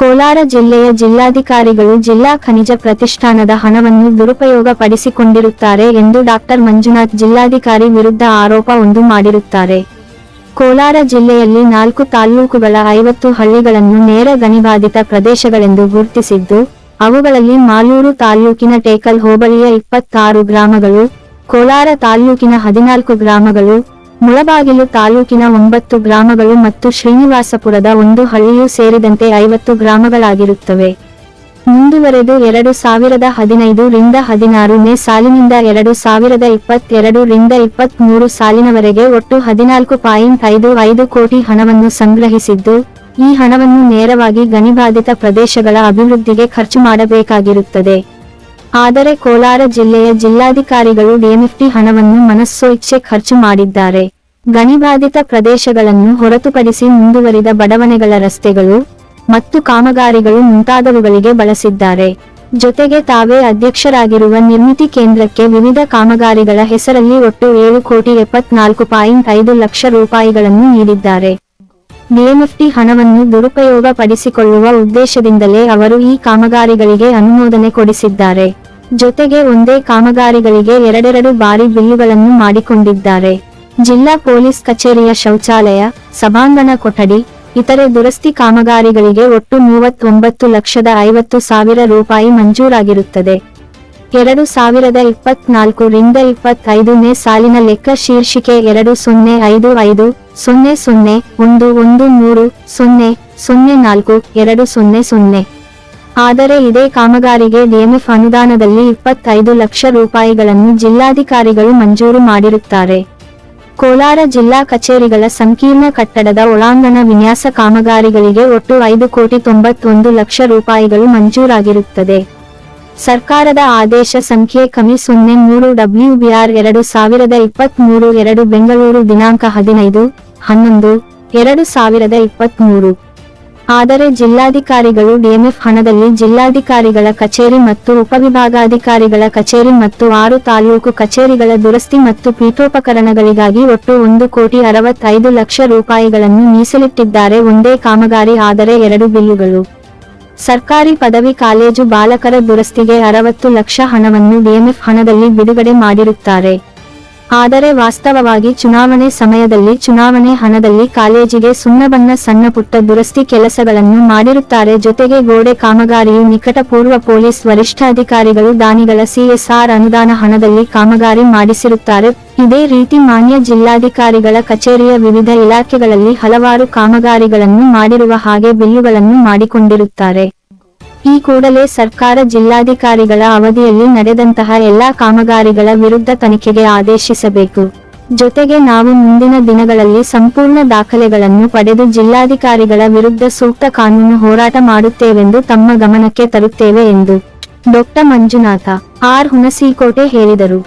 ಕೋಲಾರ ಜಿಲ್ಲೆಯ ಜಿಲ್ಲಾಧಿಕಾರಿಗಳು ಜಿಲ್ಲಾ ಖನಿಜ ಪ್ರತಿಷ್ಠಾನದ ಹಣವನ್ನು ದುರುಪಯೋಗ ಪಡಿಸಿಕೊಂಡಿರುತ್ತಾರೆ ಎಂದು ಡಾಕ್ಟರ್ ಮಂಜುನಾಥ್ ಜಿಲ್ಲಾಧಿಕಾರಿ ವಿರುದ್ಧ ಆರೋಪ ಒಂದು ಮಾಡಿರುತ್ತಾರೆ. ಕೋಲಾರ ಜಿಲ್ಲೆಯಲ್ಲಿ ನಾಲ್ಕು ತಾಲ್ಲೂಕುಗಳ ಐವತ್ತು ಹಳ್ಳಿಗಳನ್ನು ನೇರ ಗಣಿಬಾಧಿತ ಪ್ರದೇಶಗಳೆಂದು ಗುರುತಿಸಿದ್ದು, ಅವುಗಳಲ್ಲಿ ಮಾಲೂರು ತಾಲ್ಲೂಕಿನ ಟೇಕಲ್ ಹೋಬಳಿಯ ಇಪ್ಪತ್ತಾರು ಗ್ರಾಮಗಳು, ಕೋಲಾರ ತಾಲ್ಲೂಕಿನ ಹದಿನಾಲ್ಕು ಗ್ರಾಮಗಳು ಮುಳಬಾಗಿಲು ತಾಲೂಕಿನ ಒಂಬತ್ತು ಗ್ರಾಮಗಳು ಮತ್ತು ಶ್ರೀನಿವಾಸಪುರದ ಒಂದು ಹಳ್ಳಿಯೂ ಸೇರಿದಂತೆ ಐವತ್ತು ಗ್ರಾಮಗಳಾಗಿರುತ್ತವೆ. ಮುಂದುವರೆದು ಎರಡು ಸಾವಿರದ ಹದಿನೈದು ರಿಂದ ಹದಿನಾರನೇ ಸಾಲಿನಿಂದ ಎರಡು ಸಾವಿರದ ಇಪ್ಪತ್ತೆರಡು ರಿಂದ ಇಪ್ಪತ್ಮೂರು ಸಾಲಿನವರೆಗೆ ಒಟ್ಟು ಹದಿನಾಲ್ಕು ಪಾಯಿಂಟ್ ಐದು ಐದು ಕೋಟಿ ಹಣವನ್ನು ಸಂಗ್ರಹಿಸಿದ್ದು, ಈ ಹಣವನ್ನು ನೇರವಾಗಿ ಗಣಿಬಾಧಿತ ಪ್ರದೇಶಗಳ ಅಭಿವೃದ್ಧಿಗೆ ಖರ್ಚು ಮಾಡಬೇಕಾಗಿರುತ್ತದೆ. ಆದರೆ ಕೋಲಾರ ಜಿಲ್ಲೆಯ ಜಿಲ್ಲಾಧಿಕಾರಿಗಳು ಡಿಎಂಎಫ್ಟಿ ಹಣವನ್ನು ಮನಸ್ಸೋ ಇಚ್ಛೆ ಖರ್ಚು ಮಾಡಿದ್ದಾರೆ. ಗಣಿಬಾಧಿತ ಪ್ರದೇಶಗಳನ್ನು ಹೊರತುಪಡಿಸಿ ಮುಂದುವರಿದ ಬಡವಣೆಗಳ ರಸ್ತೆಗಳು ಮತ್ತು ಕಾಮಗಾರಿಗಳು ಮುಂತಾದವುಗಳಿಗೆ ಬಳಸಿದ್ದಾರೆ. ಜೊತೆಗೆ ತಾವೇ ಅಧ್ಯಕ್ಷರಾಗಿರುವ ನಿರ್ಮಿತಿ ಕೇಂದ್ರಕ್ಕೆ ವಿವಿಧ ಕಾಮಗಾರಿಗಳ ಹೆಸರಲ್ಲಿ ಒಟ್ಟು ಏಳು ಕೋಟಿ ಎಪ್ಪತ್ನಾಲ್ಕು ಪಾಯಿಂಟ್ ಐದು ಲಕ್ಷ ರೂಪಾಯಿಗಳನ್ನು ನೀಡಿದ್ದಾರೆ. ಡಿಎಂಎಫ್ಟಿ ಹಣವನ್ನು ದುರುಪಯೋಗ ಪಡಿಸಿಕೊಳ್ಳುವ ಉದ್ದೇಶದಿಂದಲೇ ಅವರು ಈ ಕಾಮಗಾರಿಗಳಿಗೆ ಅನುಮೋದನೆ ಕೊಡಿಸಿದ್ದಾರೆ. ಜೊತೆಗೆ ಒಂದೇ ಕಾಮಗಾರಿಗಳಿಗೆ ಎರಡೆರಡು ಬಾರಿ ಬಿಲ್ಲುಗಳನ್ನು ಮಾಡಿಕೊಂಡಿದ್ದಾರೆ. ಜಿಲ್ಲಾ ಪೊಲೀಸ್ ಕಚೇರಿಯ ಶೌಚಾಲಯ, ಸಭಾಂಗಣ ಕೊಠಡಿ, ಇತರೆ ದುರಸ್ತಿ ಕಾಮಗಾರಿಗಳಿಗೆ ಒಟ್ಟು ಮೂವತ್ತೊಂಬತ್ತು ಲಕ್ಷದ ಐವತ್ತು ಸಾವಿರ ರೂಪಾಯಿ ಮಂಜೂರಾಗಿರುತ್ತದೆ. ಎರಡು ಸಾವಿರದ ಇಪ್ಪತ್ನಾಲ್ಕು ರಿಂದ ಇಪ್ಪತ್ತೈದನೇ ಸಾಲಿನ ಲೆಕ್ಕ ಶೀರ್ಷಿಕೆ ಎರಡು ಸೊನ್ನೆ ಐದು ಐದು, ಸೊನ್ನೆ ಸೊನ್ನೆ ಒಂದು ಒಂದು ಮೂರು, ಸೊನ್ನೆ ಸೊನ್ನೆ ನಾಲ್ಕು, ಎರಡು ಸೊನ್ನೆ ಸೊನ್ನೆ. ಆದರೆ ಇದೇ ಕಾಮಗಾರಿಗೆ ಡಿಎಂಎಫ್ ಅನುದಾನದಲ್ಲಿ ಇಪ್ಪತ್ತೈದು ಲಕ್ಷ ರೂಪಾಯಿಗಳನ್ನು ಜಿಲ್ಲಾಧಿಕಾರಿಗಳು ಮಂಜೂರು ಮಾಡಿರುತ್ತಾರೆ. ಕೋಲಾರ ಜಿಲ್ಲಾ ಕಚೇರಿಗಳ ಸಂಕೀರ್ಣ ಕಟ್ಟಡದ ಒಳಾಂಗಣ ವಿನ್ಯಾಸ ಕಾಮಗಾರಿಗಳಿಗೆ ಒಟ್ಟು ಐದು ಕೋಟಿ ತೊಂಬತ್ತೊಂದು ಲಕ್ಷ ರೂಪಾಯಿಗಳು ಮಂಜೂರಾಗಿರುತ್ತದೆ. ಸರ್ಕಾರದ ಆದೇಶ ಸಂಖ್ಯೆ ಕಮಿ ಸೊನ್ನೆ ಮೂರು ಡಬ್ಲ್ಯೂಬಿಆರ್ ಎರಡು ಸಾವಿರದ ಇಪ್ಪತ್ಮೂರು ಎರಡು ಬೆಂಗಳೂರು ದಿನಾಂಕ ಹದಿನೈದು, ಹನ್ನೊಂದು, ಎರಡು ಸಾವಿರದ ಇಪ್ಪತ್ಮೂರು. ಆದರೆ ಜಿಲ್ಲಾಧಿಕಾರಿಗಳು ಡಿಎಂಎಫ್ ಹಣದಲ್ಲಿ ಜಿಲ್ಲಾಧಿಕಾರಿಗಳ ಕಚೇರಿ ಮತ್ತು ಉಪವಿಭಾಗಾಧಿಕಾರಿಗಳ ಕಚೇರಿ ಮತ್ತು ಆರು ತಾಲೂಕು ಕಚೇರಿಗಳ ದುರಸ್ತಿ ಮತ್ತು ಪೀಠೋಪಕರಣಗಳಿಗಾಗಿ ಒಟ್ಟು ಒಂದು ಕೋಟಿ ಅರವತ್ತೈದು ಲಕ್ಷ ರೂಪಾಯಿಗಳನ್ನು ಮೀಸಲಿಟ್ಟಿದ್ದಾರೆ. ಒಂದೇ ಕಾಮಗಾರಿ, ಆದರೆ ಎರಡು ಬಿಲ್ಲುಗಳು. ಸರ್ಕಾರಿ ಪದವಿ ಕಾಲೇಜು ಬಾಲಕರ ದುರಸ್ತಿಗೆ ಅರವತ್ತು ಲಕ್ಷ ಹಣವನ್ನು ಡಿಎಂಎಫ್ ಹಣದಲ್ಲಿ ಬಿಡುಗಡೆ ಮಾಡಿರುತ್ತಾರೆ. ಆದರೆ ವಾಸ್ತವವಾಗಿ ಚುನಾವಣೆ ಸಮಯದಲ್ಲಿ, ಚುನಾವಣೆ ಹಣದಲ್ಲಿ ಕಾಲೇಜಿಗೆ ಸುಣ್ಣಬಣ್ಣ ಸಣ್ಣಪುಟ್ಟ ದುರಸ್ತಿ ಕೆಲಸಗಳನ್ನು ಮಾಡಿರುತ್ತಾರೆ. ಜೊತೆಗೆ ಗೋಡೆ ಕಾಮಗಾರಿಯು ನಿಕಟಪೂರ್ವ ಪೊಲೀಸ್ ವರಿಷ್ಠಾಧಿಕಾರಿಗಳು ದಾನಿಗಳ ಸಿಎಸ್ಆರ್ ಅನುದಾನ ಹಣದಲ್ಲಿ ಕಾಮಗಾರಿ ಮಾಡಿಸಿರುತ್ತಾರೆ. ಇದೇ ರೀತಿ ಮಾನ್ಯ ಜಿಲ್ಲಾಧಿಕಾರಿಗಳ ಕಚೇರಿಯ ವಿವಿಧ ಇಲಾಖೆಗಳಲ್ಲಿ ಹಲವಾರು ಕಾಮಗಾರಿಗಳನ್ನು ಮಾಡಿರುವ ಹಾಗೆ ಬಿಲ್ಲುಗಳನ್ನು ಮಾಡಿಕೊಂಡಿರುತ್ತಾರೆ. ಈ ಕೂಡಲೇ ಸರ್ಕಾರ ಜಿಲ್ಲಾಧಿಕಾರಿಗಳ ಅವಧಿಯಲ್ಲಿ ನಡೆದಂತಹ ಎಲ್ಲಾ ಕಾಮಗಾರಿಗಳ ವಿರುದ್ಧ ತನಿಖೆಗೆ ಆದೇಶಿಸಬೇಕು. ಜೊತೆಗೆ ನಾವು ಮುಂದಿನ ದಿನಗಳಲ್ಲಿ ಸಂಪೂರ್ಣ ದಾಖಲೆಗಳನ್ನು ಪಡೆದು ಜಿಲ್ಲಾಧಿಕಾರಿಗಳ ವಿರುದ್ಧ ಸೂಕ್ತ ಕಾನೂನು ಹೋರಾಟ ಮಾಡುತ್ತೇವೆಂದು ತಮ್ಮ ಗಮನಕ್ಕೆ ತರುತ್ತೇವೆ ಎಂದು ಡಾಕ್ಟರ್ ಮಂಜುನಾಥ ಆರ್ ಹುಣಸಿಕೋಟೆ ಹೇಳಿದರು.